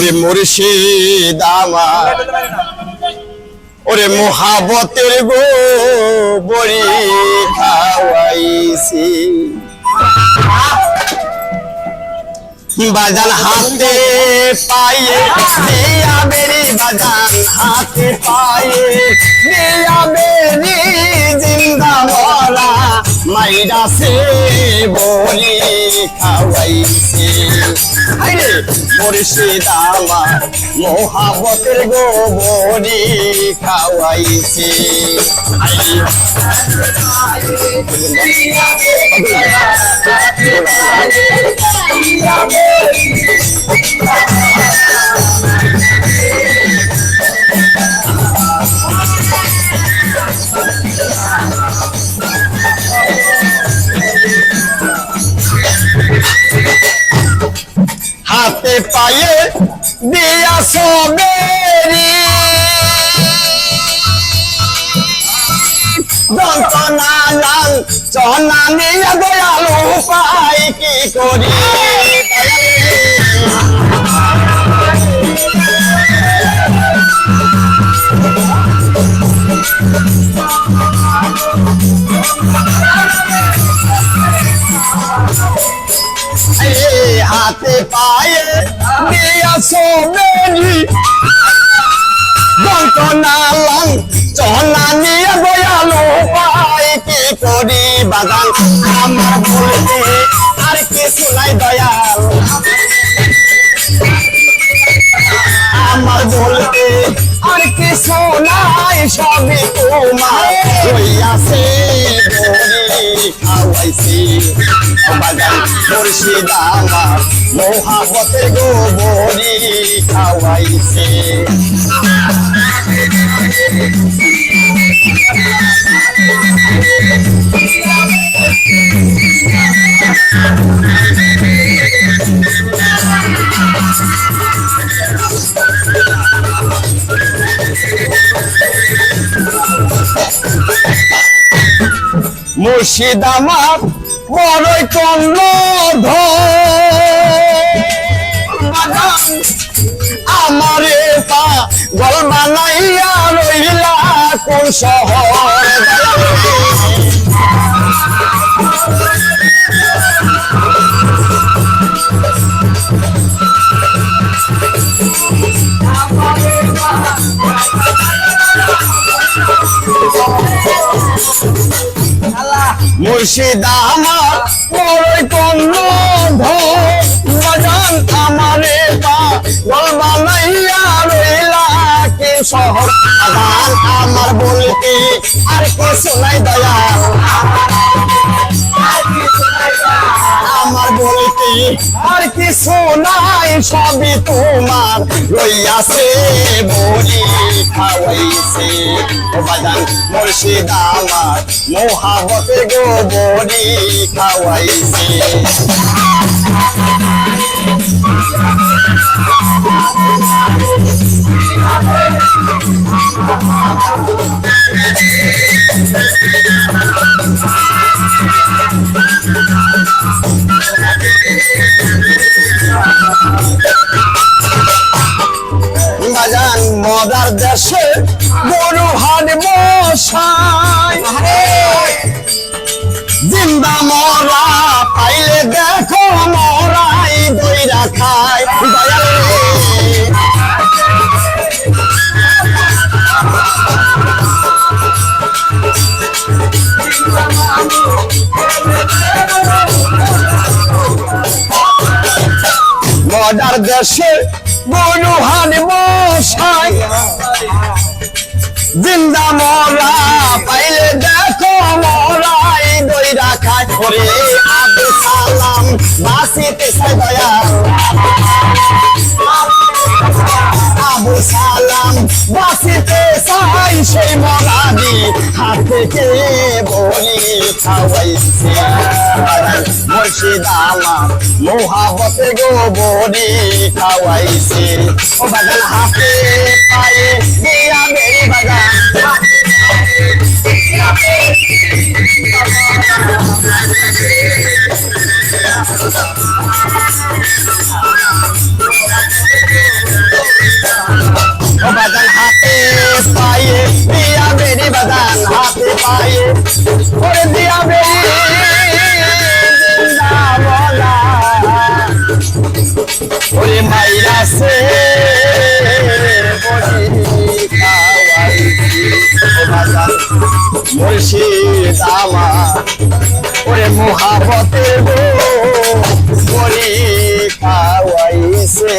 ওরে মুর্শিদ আমার। ওরে মোহাবতের গো বড়ি খাওয়াইছি। বাজান হাতে পায়ে দিয়া বেরি বাজান হাতে পায়ে দিয়া বেরি জিন্দা মরা মাইরা সে বলি খাওয়াইছে। মুর্শিদ আমার মোহাবতের গো বড়ি খাওয়াইছে আরে পায়ে দিয়া সবেরি। যন্ত্রণা লাল চনা নিয়ে দয়ালু পাই কি করি? এই হাতে পায়ে সবেরি যন্ত্রণা লাল চনা নিয়ে দয়ালু পাই কি করি বাগান? আমার বলতে আর কিছু নাই দয়াল। আর কিছু নাই সবই তোমার হইয়াছে খাওয়াইছি বাগান মুর্শিদ আমার মহাবতের গো। খাওয়াইছে মুর্শিদ আমার বড়ই কন্ন আমারে পা গল নাই রইলা কোন শহর? মুর্শিদ আমার বড়ই কন্ন ভজন আমারে পা। গল বানাইয়া রইলা কে শহর? আদান আমার বলতে আর কিছু নাই দয়াল আর কিছু নাই সবই তোমার। লইয়াছে বলি খাওয়াইছে। বাজান মুর্শিদ আমার মোহাবতে গো বলি খাওয়াইছে। গরু হাট বসাই মরা পাইলে দেখো মরাই দইরা খায় দয়াল রে। দেশে হাট বসাই জিন্দা মরা, পাইলে দেখো মরাই। দইরা খায় করে আবু সালাম বাসিতে সাই আবু সালাম বাসিতে সাই সেই মরাদি হাত থেকে বলি খাওয়াইছে মুর্শিদ আমার মোহাবতে গো বলি খাওয়াইছে ও বাগান হাতে পায়ে দিয়া বেরি বাগান মুর্শিদ আমার ওরে মোহাবতে গো বড়ি খাওয়াইছে